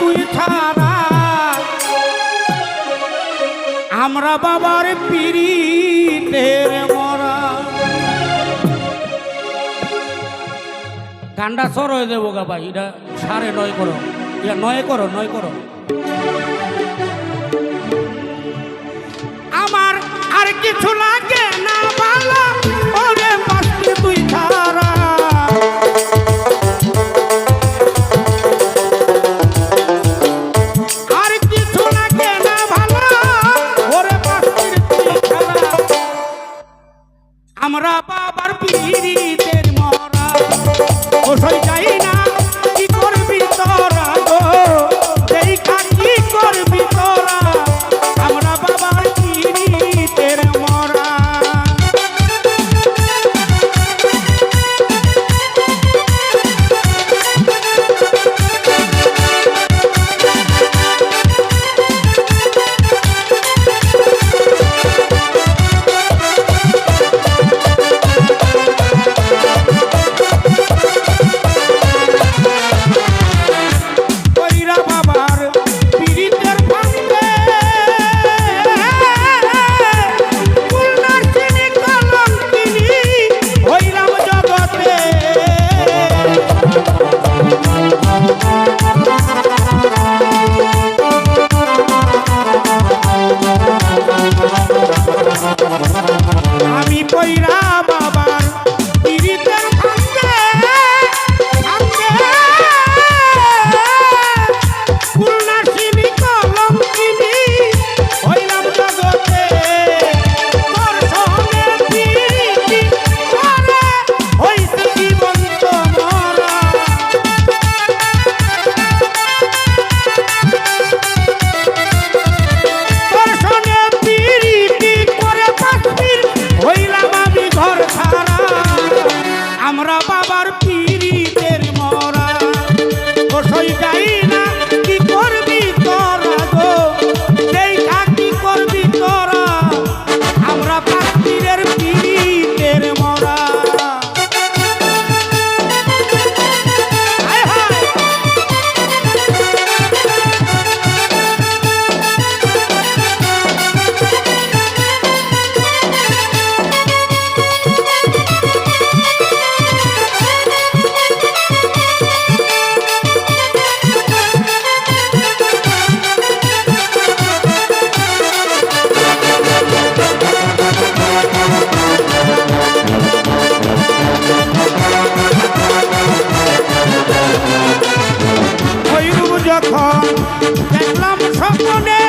তুই ছাড়া। আমরা বাবার পিড়ি কান্ডা গান্ডা সর হয়ে দেবো গা ভাই, এটা সাড়ে নয় করো। এটা নয় করো নয় করো। আমার আর কিছু লাগে না। Latina. come. Get lump from the